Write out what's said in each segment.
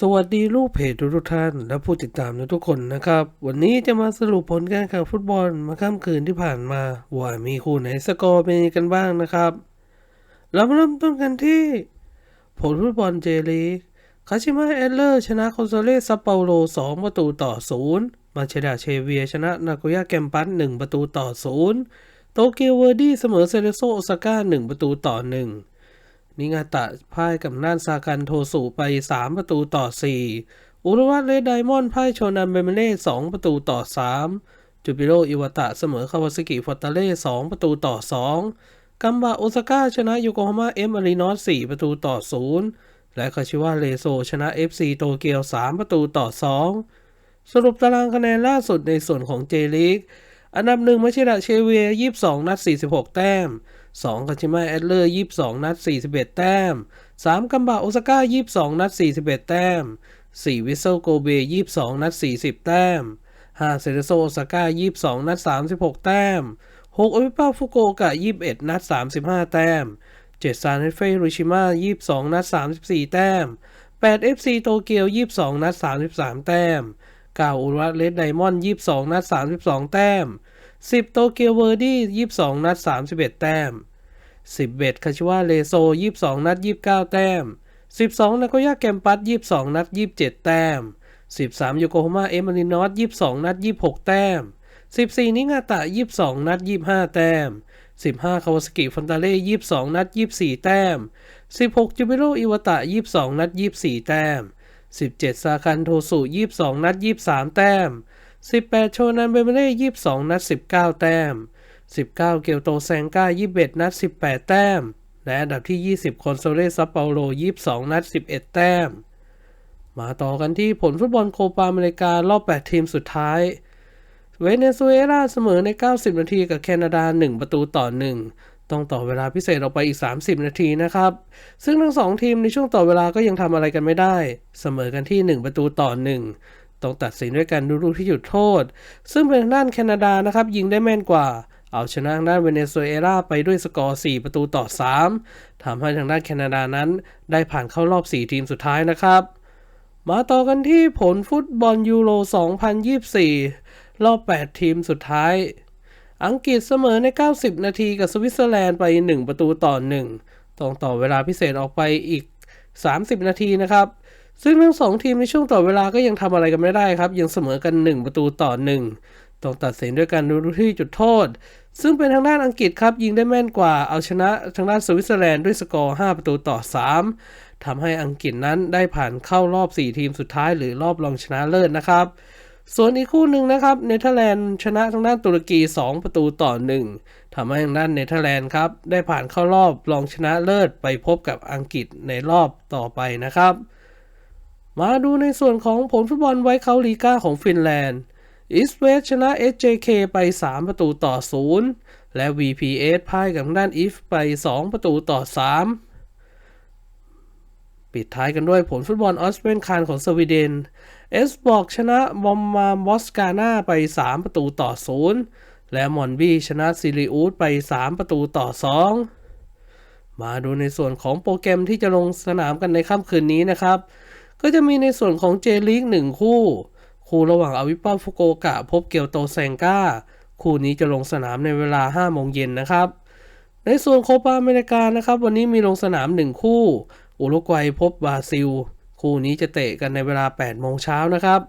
สวัสดีลูกเพจทุกท่าน และผู้ติดตามทุกคนนะครับ วันนี้จะมาสรุปผลการแข่งฟุตบอลมาค่ำคืนที่ผ่านมา ว่ามีคู่ไหนสกอร์เป็นยังไงกันบ้างนะครับ เรามาเริ่มต้นกันที่ ผลฟุตบอลเจลีกคาชิมะเอลเลอร์ ชนะคอนโซเลสซัปเปาโล 2 ประตูต่อ 0 มาเชดาเชเวีย ชนะนาโกย่าแกมปัส1ประตูต่อ 0 โตเกียวเวอร์ดี้เสมอเซเรโซโอซาก้า1ประตูต่อ 1 นิงาตะพ่ายกับน่านซากันโทสุไป 3 ประตูต่อ 4 อุรุวัตเลดไดมอนด์พ่ายโชนันเบเมเล่2ประตูต่อ 3 จูบิโรอิวาตะเสมอคาวาซากิฟอตาเล่2ประตูต่อ 2 กัมบะโอซาก้าชนะโยโกฮาม่าเอมอารีนอส4ประตูต่อ 0 และคาชิวะเลโซชนะ FC โตเกียว 3 ประตูต่อ 2 สรุปตารางคะแนนล่าสุดในส่วนของเจลีกอันดับหนึ่งมาชิดะเชเวีย22 นัด 46 แต้ม 2คาชิมะแอดเลอร์ 22 นัด 41 แต้ม 3 กัมบะโอซาก้า 22 นัด 41 แต้ม 4 วิสเซลโกเบ 22 นัด 40 แต้ม 5 เซเรโซโอซาก้า 22 นัด 36 แต้ม 6 โอวิปาฟุโกโอกะ 21 นัด 35 แต้ม 7 ซานเฟฮิโรชิมะ22 นัด 34 แต้ม 8 FC โตเกียว 22 นัด 33 แต้ม9อุรัตเลดไดมอนด์22 นัด 32 แต้ม 10 โตเกียวเวอร์ดี้22 นัด 31 แต้ม 10 เบดคาชิวาเลโซ 22 นัด 29 แต้ม 12 นาโกย่าแกมปัส 22 นัด 27 แต้ม 13 โยโกฮาม่าเอมารินอส 22 นัด 26 แต้ม 14 นิงาตะ 22 นัด 25 แต้ม 15 คาวาสกิฟอนตาเล่ 22 นัด 24 แต้ม 16 จูบิโรอิวตะ 22 นัด 24 แต้ม 17 ซาคันโทสุ 22 นัด 23 แต้ม 18 โชนันเบเมเล่22 นัด 19 แต้ม 19 เกียวโตแซงก้า 21 นัด 18 แต้ม และอันดับที่ 20 คอนโซเลซัปเปาโล 22 นัด 11 แต้ม มาต่อกันที่ผลฟุตบอลโคปาอเมริการอบ 8 ทีมสุดท้าย เวเนซุเอลาเสมอใน 90 นาทีกับแคนาดา 1 ประตูต่อ 1ต้องต่อเวลาพิเศษออกไปอีก 30 นาทีนะครับ ซึ่งทั้งสองทีมในช่วงต่อเวลาก็ยังทำอะไรกันไม่ได้ เสมอกันที่ 1 ประตูต่อ 1 ต้องตัดสินด้วยการดูลูกที่หยุดโทษ ซึ่งเป็นทางด้านแคนาดานะครับยิงได้แม่นกว่า เอาชนะทางด้านเวเนซุเอลาไปด้วยสกอร์ 4 ประตูต่อ 3ทำให้ทางด้านแคนาดานั้น ได้ผ่านเข้ารอบ 4 ทีมสุดท้ายนะครับ มาต่อกันที่ผลฟุตบอลยูโร 2024 รอบ 8 ทีมสุดท้าย อังกฤษเสมอใน 90 นาทีกับสวิตเซอร์แลนด์ไป 1 ประตูต่อ 1 ต้องต่อเวลาพิเศษออกไปอีก 30 นาทีนะครับ ซึ่งทั้งสองทีมในช่วงต่อเวลาก็ยังทำอะไรกันไม่ได้ครับ ยังเสมอกัน 1 ประตูต่อ 1ต้องตัดสินด้วยการดูที่จุดโทษ ซึ่งเป็นทางด้านอังกฤษครับยิงได้แม่นกว่าเอาชนะทางด้านสวิตเซอร์แลนด์ด้วยสกอร์ 5 ประตูต่อ 3ทำให้อังกฤษนั้นได้ผ่านเข้ารอบ 4 ทีมสุดท้าย หรือรอบรองชนะเลิศนะครับส่วนอีกคู่หนึ่งนะครับเนเธอร์แลนด์ชนะทางด้านตุรกี 2 ประตูต่อ 1ทำให้ทางด้านเนเธอร์แลนด์ครับได้ผ่านเข้ารอบรองชนะเลิศไปพบกับอังกฤษในรอบต่อไปนะครับ มาดูในส่วนของผลฟุตบอลไวท์เคาลีกาของฟินแลนด์อิสเวสชนะ SJK ไป 3 ประตูต่อ 0 และ VPS พ่ายกับด้านอิฟไป 2 ประตูต่อ 3 ปิดท้ายกันด้วยผลฟุตบอลออสเตรเลียนคานของสวีเดนเอสบอกชนะบอมมามอสกาน่าไป 3 ประตูต่อ 0 และมอนบีชนะซิลิอูดไป 3 ประตูต่อ 2 มาดูในส่วนของโปรแกรมที่จะลงสนามกันในค่ำคืนนี้นะครับ ก็จะมีในส่วนของเจลีก1คู่ คู่ระหว่างอาวิปาฟุโกกะพบเกียวโตแซงก้าคู่นี้จะลงสนามในเวลา 5 โมงเย็นนะครับ ในส่วนโคปาอเมริกานะครับ วันนี้มีลงสนาม 1 คู่ อุรุกวัยพบบราซิล คู่นี้จะเตะกันในเวลา 8 โมงเช้านะครับ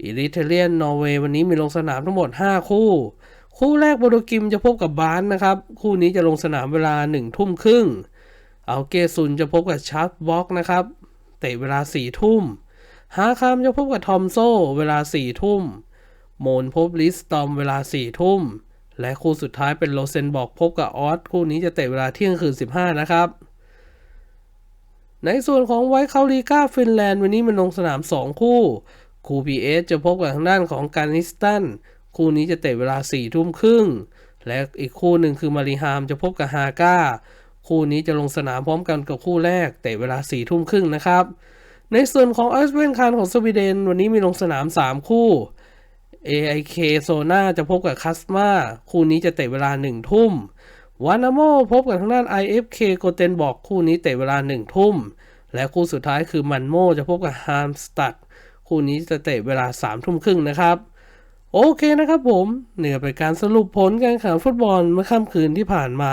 อิริเทเลียนนอร์เวย์วันนี้มีลงสนามทั้งหมด 5 คู่ คู่แรกโบโดกิมจะพบกับบานนะครับ คู่นี้จะลงสนามเวลา 1 ทุ่มครึ่ง เอาเกซุนจะพบกับชาร์ตบ็อกนะครับ เตะเวลา4ทุ่ม ฮาคามจะพบกับทอมโซเวลา4ทุ่ม โมนพบลิสตอมเวลา4ทุ่ม และคู่สุดท้ายเป็นโลเซนบอกพบกับออสคู่นี้จะเตะเวลาเที่ยงคืน 15 นะครับ ในส่วนของไวท์คาลีกาฟินแลนด์วันนี้มันลงสนาม 2 คู่ คู่ PS จะพบกับทางด้านของการนิสตันคู่นี้จะเตะเวลา4ทุ่มครึ่ง และอีกคู่หนึ่งคือมาริฮามจะพบกับฮาก้า คู่นี้จะลงสนามพร้อมกันกับคู่แรกเตะเวลา4ทุ่มครึ่งนะครับ ในส่วนของไอซ์เวนคารของสวีเดน วันนี้มีลงสนาม 3 คู่ AIK โซนาจะพบกับคัสมาคู่นี้จะเตะเวลา 1 ทุ่มวานาโมพบกับทางด้าน IFK โกเตนบอกคู่นี้เตะเวลา 1 ทุ่ม และคู่สุดท้ายคือมันโมจะพบกับฮามสตัดคู่นี้จะเตะเวลา3ทุ่มครึ่งนะครับโอเคนะครับผม เหนือไปการสรุปผลการแข่งฟุตบอลเมื่อค่ำคืนที่ผ่านมา